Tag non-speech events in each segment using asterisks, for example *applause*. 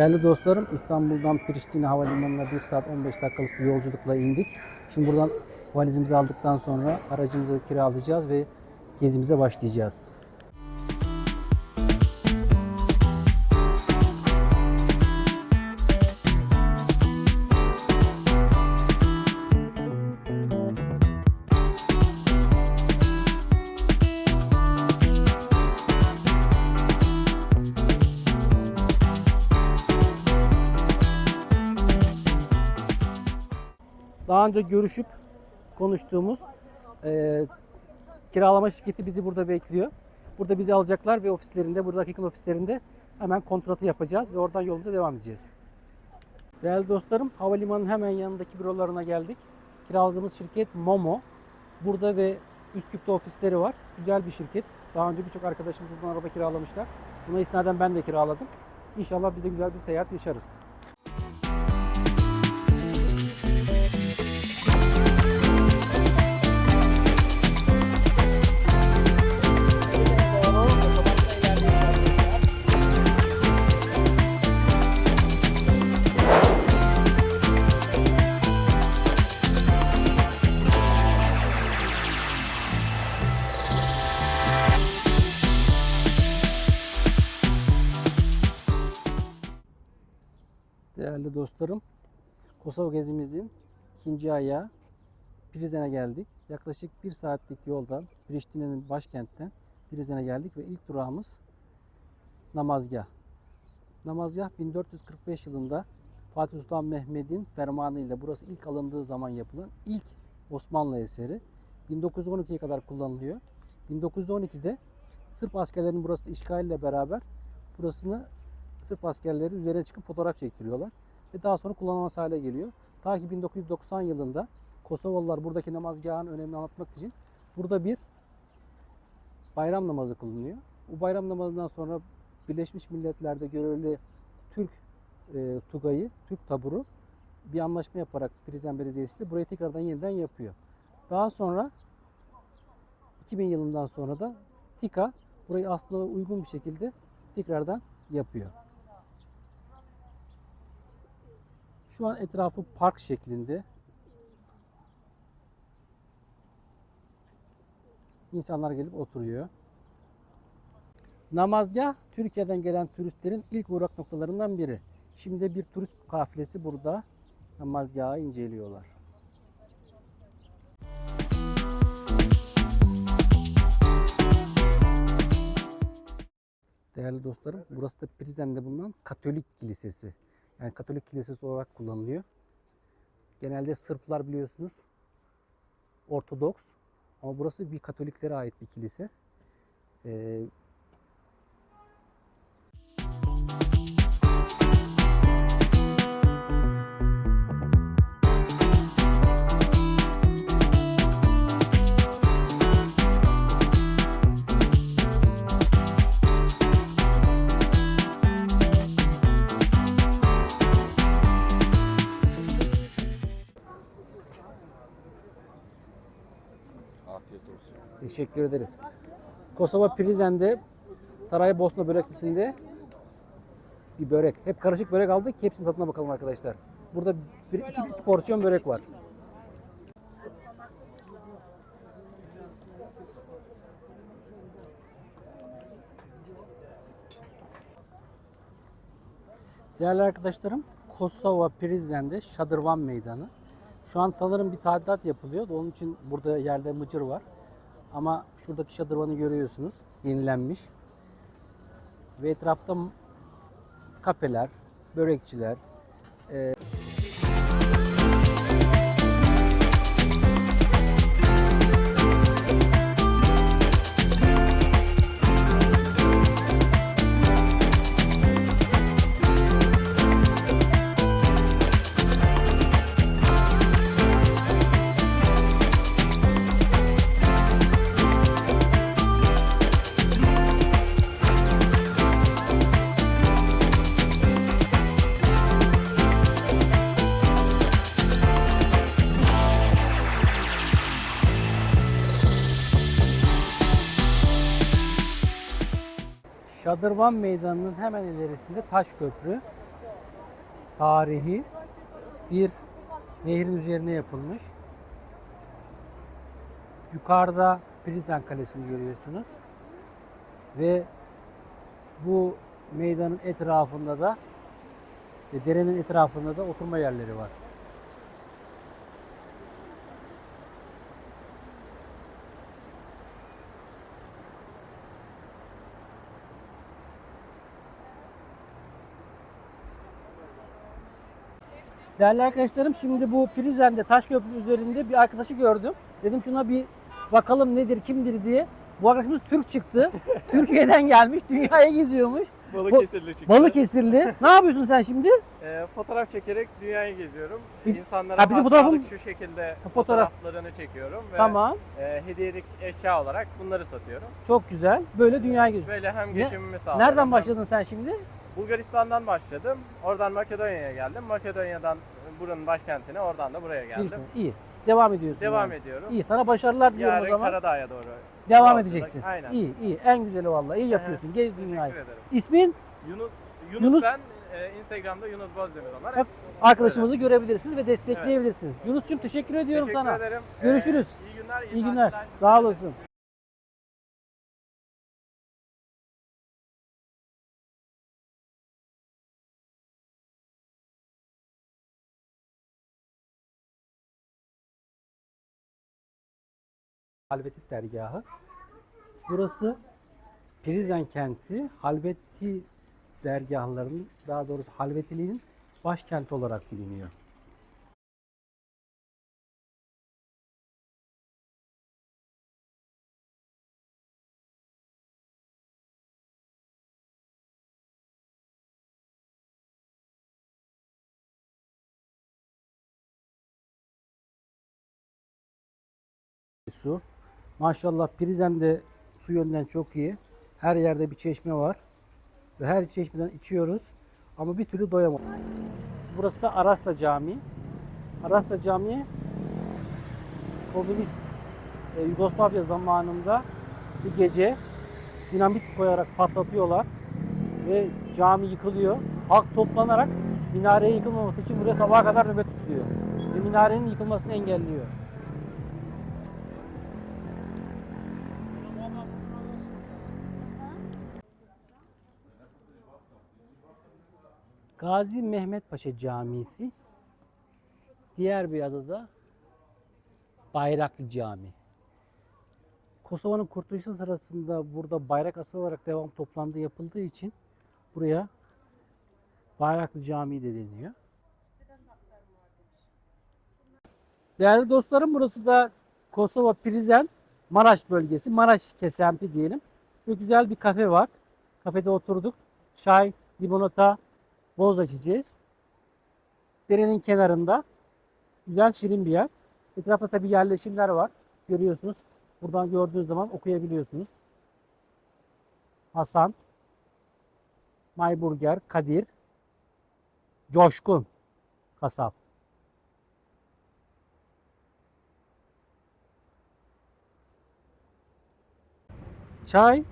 Değerli dostlarım İstanbul'dan Priştine Havalimanı'na 1 saat 15 dakikalık bir yolculukla indik. Şimdi buradan valizimizi aldıktan sonra aracımızı kiralayacağız ve gezimize başlayacağız. Önce görüşüp konuştuğumuz e, kiralama şirketi bizi burada bekliyor. Burada bizi alacaklar ve ofislerinde, buradaki yakın ofislerinde hemen kontratı yapacağız ve oradan yolumuza devam edeceğiz. Değerli dostlarım, havalimanının hemen yanındaki bürolarına geldik. Kiraladığımız şirket Momo. Burada ve Üsküp'te ofisleri var. Güzel bir şirket. Daha önce birçok arkadaşımız buradan araba kiralamışlar. Buna istinaden ben de kiraladım. İnşallah biz de güzel bir seyahat yaşarız. Dostlarım, Kosova gezimizin ikinci ayağı Prizren'e geldik. Yaklaşık bir saatlik yoldan Priştine'nin başkentten Prizren'e geldik ve ilk durağımız Namazgah. Namazgah 1445 yılında Fatih Sultan Mehmet'in fermanıyla burası ilk alındığı zaman yapılan ilk Osmanlı eseri. 1912'ye kadar kullanılıyor. 1912'de Sırp askerlerinin burası işgaliyle beraber burasını Sırp askerleri üzerine çıkıp fotoğraf çektiriyorlar. Ve daha sonra kullanılmaz hale geliyor. Ta ki 1990 yılında Kosovalılar buradaki namazgahın önemini anlatmak için burada bir bayram namazı kılınıyor. Bu bayram namazından sonra Birleşmiş Milletler'de görevli Türk e, Tugayı, Türk taburu bir anlaşma yaparak Prizren Belediyesi ile burayı tekrardan yeniden yapıyor. Daha sonra 2000 yılından sonra da TİKA burayı aslında uygun bir şekilde tekrardan yapıyor. Şu an etrafı park şeklinde. İnsanlar gelip oturuyor. Namazgah Türkiye'den gelen turistlerin ilk uğrak noktalarından biri. Şimdi bir turist kafilesi burada namazgahı inceliyorlar. Değerli dostlarım, burası da Prizren'de bulunan Katolik Kilisesi. Yani Katolik Kilisesi olarak kullanılıyor. Genelde Sırplar biliyorsunuz Ortodoks ama burası bir Katoliklere ait bir kilise. Ee, Teşekkür ederiz. Kosova Prizren'de Saraybosna börekçisinde bir börek. Hep karışık börek aldık. Hepsinin tadına bakalım arkadaşlar. Burada bir iki, iki porsiyon börek var. Değerli arkadaşlarım, Kosova Prizren'de Şadırvan Meydanı. Şu an sanırım bir tadilat yapılıyor. Onun için burada yerde mıcır var. Ama şuradaki şadırvanı görüyorsunuz. Yenilenmiş. Ve etrafta kafeler, börekçiler. e, Şadırvan Meydanı'nın hemen ilerisinde Taş Köprü. tarihi bir nehrin üzerine yapılmış. Yukarıda Prizren Kalesi'ni görüyorsunuz. Ve bu meydanın etrafında da derenin etrafında da oturma yerleri var. Değerli arkadaşlarım şimdi bu Prizren'de Taşköprü üzerinde bir arkadaşı gördüm. Dedim şuna bir bakalım nedir kimdir diye. Bu arkadaşımız Türk çıktı. *laughs* Türkiye'den gelmiş, dünyaya geziyormuş. Balıkesirli çıktı. Balıkesirli. ne yapıyorsun sen şimdi? Ee, fotoğraf çekerek dünyayı geziyorum. İnsanlara Ha, bizim fotoğrafım- şu şekilde fotoğraf. fotoğraflarını çekiyorum ve Tamam. e, hediyelik eşya olarak bunları satıyorum. Çok güzel. Böyle dünyaya geziyorsun. Böyle hem Ne- geçimimi sağlıyorum. Nereden başladın sen şimdi? Bulgaristan'dan başladım. Oradan Makedonya'ya geldim. Makedonya'dan buranın başkentine, oradan da buraya geldim. Bilirsin. İyi. Devam ediyorsun. Devam yani. ediyorum. İyi. Sana başarılar diliyorum o Yarın zaman. Karadağ'a doğru. Devam yolculuk. edeceksin. Aynen. İyi, iyi. En güzeli vallahi. İyi yapıyorsun. Gez dünyayı. Ederim. İsmin? Yunus, Yunus, Yunus- ben e, Instagram'da Yunus Bozdemir olarak. Hep Arkadaşımızı görebilirsiniz ve destekleyebilirsiniz. Yunus'cum teşekkür ediyorum Teşekkür sana. ederim. Görüşürüz. Ee, iyi günler. İyi günler. tatiller. Sağ olasın. Halveti dergahı. Burası Prizren kenti Halveti dergahlarının daha doğrusu Halvetiliğin başkenti olarak biliniyor. su. Maşallah Prizren'de su yönden çok iyi. Her yerde bir çeşme var. Ve her çeşmeden içiyoruz. Ama bir türlü doyamadık. Burası da Arasta Camii. Arasta Camii komünist e, Yugoslavya zamanında bir gece dinamit koyarak patlatıyorlar ve cami yıkılıyor. Halk toplanarak minareye yıkılmaması için buraya sabaha kadar nöbet tutuyor. Ve minarenin yıkılmasını engelliyor. Gazi Mehmet Paşa Camisi. Diğer bir adı da Bayraklı Cami. Kosova'nın kurtuluşu sırasında burada bayrak asılarak devam toplandığı yapıldığı için buraya Bayraklı Camii de deniyor. Değerli dostlarım burası da Kosova Prizren Maraş bölgesi. Maraş kesemti diyelim. Çok güzel bir kafe var. Kafede oturduk. Çay, limonata, boz içeceğiz. Derenin kenarında güzel şirin bir yer. Etrafta tabi yerleşimler var. Görüyorsunuz. Buradan gördüğünüz zaman okuyabiliyorsunuz. Hasan, Mayburger, Kadir, Coşkun, Kasap. Çay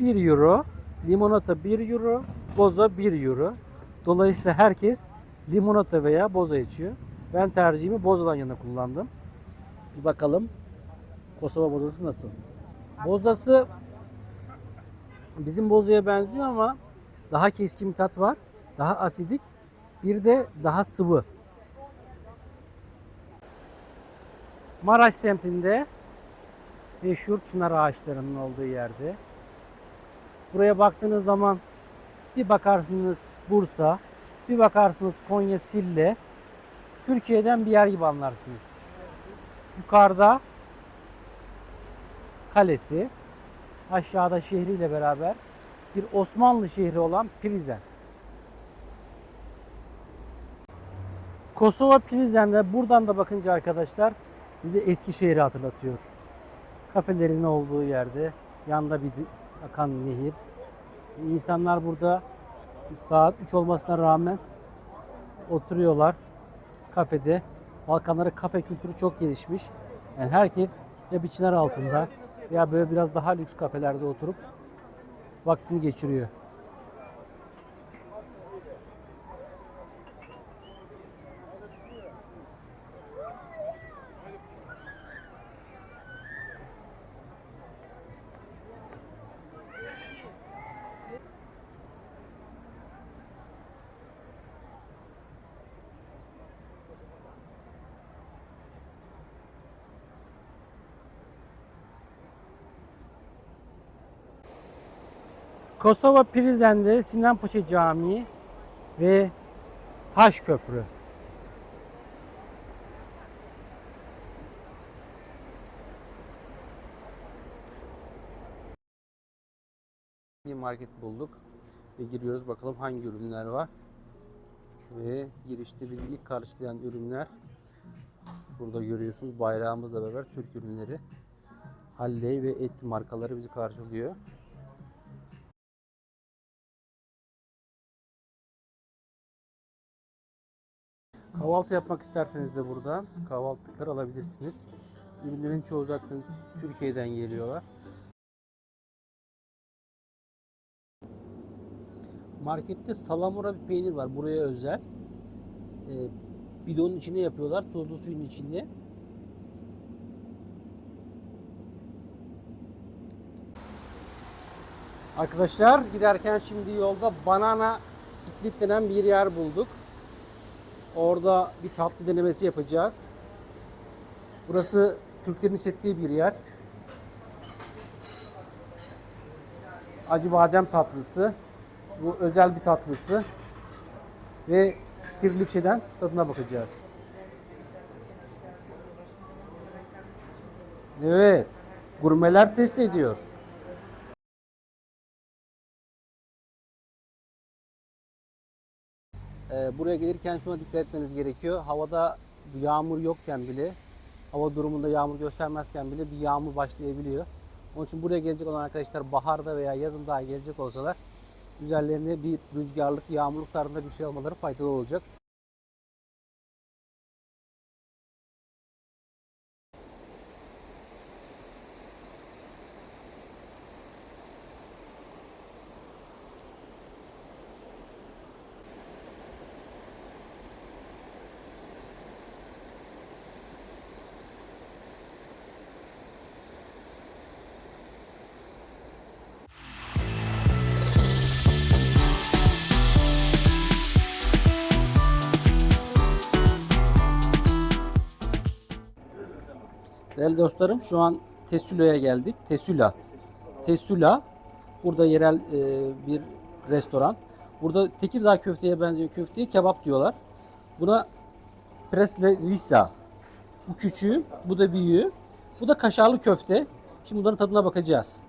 1 euro, limonata 1 euro, boza 1 euro. Dolayısıyla herkes limonata veya boza içiyor. Ben tercihimi bozadan yana kullandım. Bir bakalım Kosova bozası nasıl? Bozası bizim bozaya benziyor ama daha keskin bir tat var. Daha asidik. Bir de daha sıvı. Maraş semtinde meşhur çınar ağaçlarının olduğu yerde. Buraya baktığınız zaman bir bakarsınız Bursa, bir bakarsınız Konya Sille. Türkiye'den bir yer gibi anlarsınız. Yukarıda kalesi, aşağıda şehriyle beraber bir Osmanlı şehri olan Prizren. Kosova Prizren'de buradan da bakınca arkadaşlar bize Eskişehir'i hatırlatıyor. Kafelerin olduğu yerde yanda bir akan nehir. İnsanlar burada saat 3 olmasına rağmen oturuyorlar kafede. Balkanlarda kafe kültürü çok gelişmiş. Yani herkes ya bir çınar altında veya böyle biraz daha lüks kafelerde oturup vaktini geçiriyor. Kosova Prizren'de Sinan Paşa Camii ve Taş Köprü. Bir market bulduk ve giriyoruz bakalım hangi ürünler var. Ve girişte bizi ilk karşılayan ürünler burada görüyorsunuz bayrağımızla beraber Türk ürünleri. Halley ve Et markaları bizi karşılıyor. Kahvaltı yapmak isterseniz de burada kahvaltılıklar alabilirsiniz. Ürünlerin çoğu zaten Türkiye'den geliyorlar. Markette salamura bir peynir var. Buraya özel. Ee, bidonun içine yapıyorlar. Tuzlu suyun içinde. Arkadaşlar giderken şimdi yolda Banana Split denen bir yer bulduk. Orada bir tatlı denemesi yapacağız. Burası Türklerin işlettiği bir yer. Acı badem tatlısı. Bu özel bir tatlısı. Ve kirliçeden tadına bakacağız. Evet. Gurmeler test ediyor. Ee, buraya gelirken şuna dikkat etmeniz gerekiyor. Havada yağmur yokken bile, hava durumunda yağmur göstermezken bile bir yağmur başlayabiliyor. Onun için buraya gelecek olan arkadaşlar baharda veya yazın daha gelecek olsalar üzerlerine bir rüzgarlık, yağmurluk tarzında bir şey almaları faydalı olacak. Değerli dostlarım şu an Tesüla'ya geldik. Tesüla. Tesüla. Burada yerel e, bir restoran. Burada Tekirdağ köfteye benzeyen köfteye kebap diyorlar. Buna Presle Lisa. Bu küçüğü, bu da büyüğü. Bu da kaşarlı köfte. Şimdi bunların tadına bakacağız.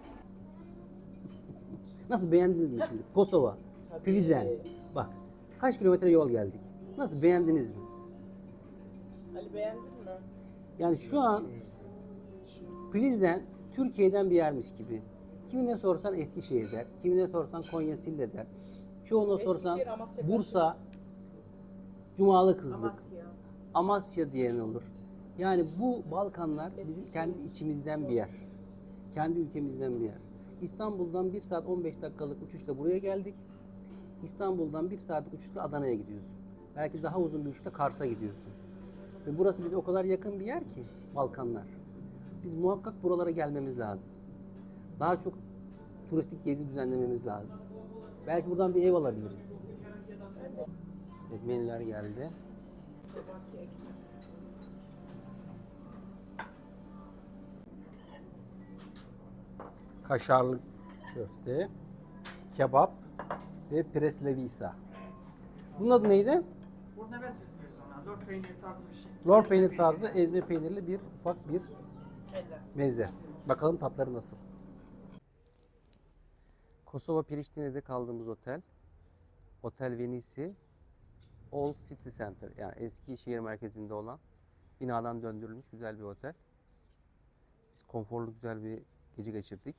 *laughs* Nasıl beğendiniz mi şimdi? Kosova, Prizren. Bak kaç kilometre yol geldik. Nasıl beğendiniz mi? Ali beğendin mi? Yani şu an Prizren Türkiye'den bir yermiş gibi. Kimine sorsan Eskişehir der, kimine sorsan Konya Sille der. Çoğuna sorsan Amasya, Bursa, Cumalı Kızlık, Amasya. Amasya diyen olur. Yani bu Balkanlar bizim kendi içimizden bir yer. Kendi ülkemizden bir yer. İstanbul'dan 1 saat 15 dakikalık uçuşla buraya geldik. İstanbul'dan 1 saatlik uçuşla Adana'ya gidiyorsun. Belki daha uzun bir uçuşla Kars'a gidiyorsun. Ve burası bize o kadar yakın bir yer ki Balkanlar. Biz muhakkak buralara gelmemiz lazım. Daha çok turistik gezi düzenlememiz lazım. Belki buradan bir ev alabiliriz. Evet menüler geldi. Kaşarlı köfte, kebap ve preslevisa. Bunun adı neydi? Burada mes istiyorsun ona. Lord peynir tarzı bir şey. Lor peynir tarzı ezme peynirli bir ufak bir Ezer. meze. Bakalım tatları nasıl? Kosova Priştine'de kaldığımız otel. Otel Venisi Old City Center yani eski şehir merkezinde olan binadan döndürülmüş güzel bir otel. Biz konforlu güzel bir gece geçirdik.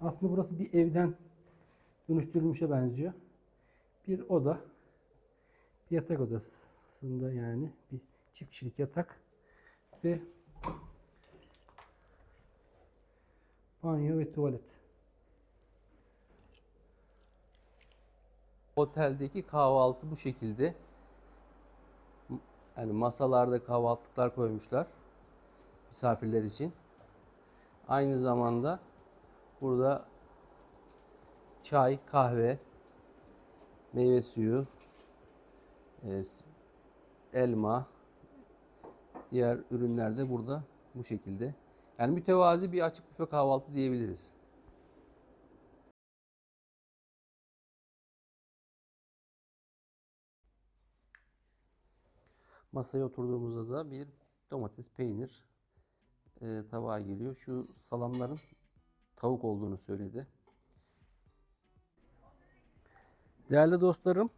Aslında burası bir evden dönüştürülmüşe benziyor. Bir oda, yatak odasında yani bir çift kişilik yatak ve banyo ve tuvalet. Oteldeki kahvaltı bu şekilde. Yani masalarda kahvaltılıklar koymuşlar misafirler için. Aynı zamanda burada çay, kahve, meyve suyu, elma, diğer ürünler de burada Bu şekilde. Yani mütevazi bir açık büfe kahvaltı diyebiliriz. Masaya oturduğumuzda da bir domates, peynir e, tabağa geliyor. Şu salamların tavuk olduğunu söyledi. Değerli dostlarım,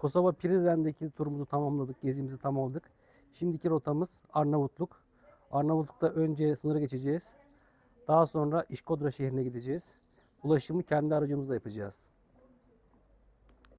Kosova Prizren'deki turumuzu tamamladık, gezimizi tamamladık. Şimdiki rotamız Arnavutluk. Arnavutluk'ta önce sınırı geçeceğiz. Daha sonra İşkodra şehrine gideceğiz. Ulaşımı kendi aracımızla yapacağız.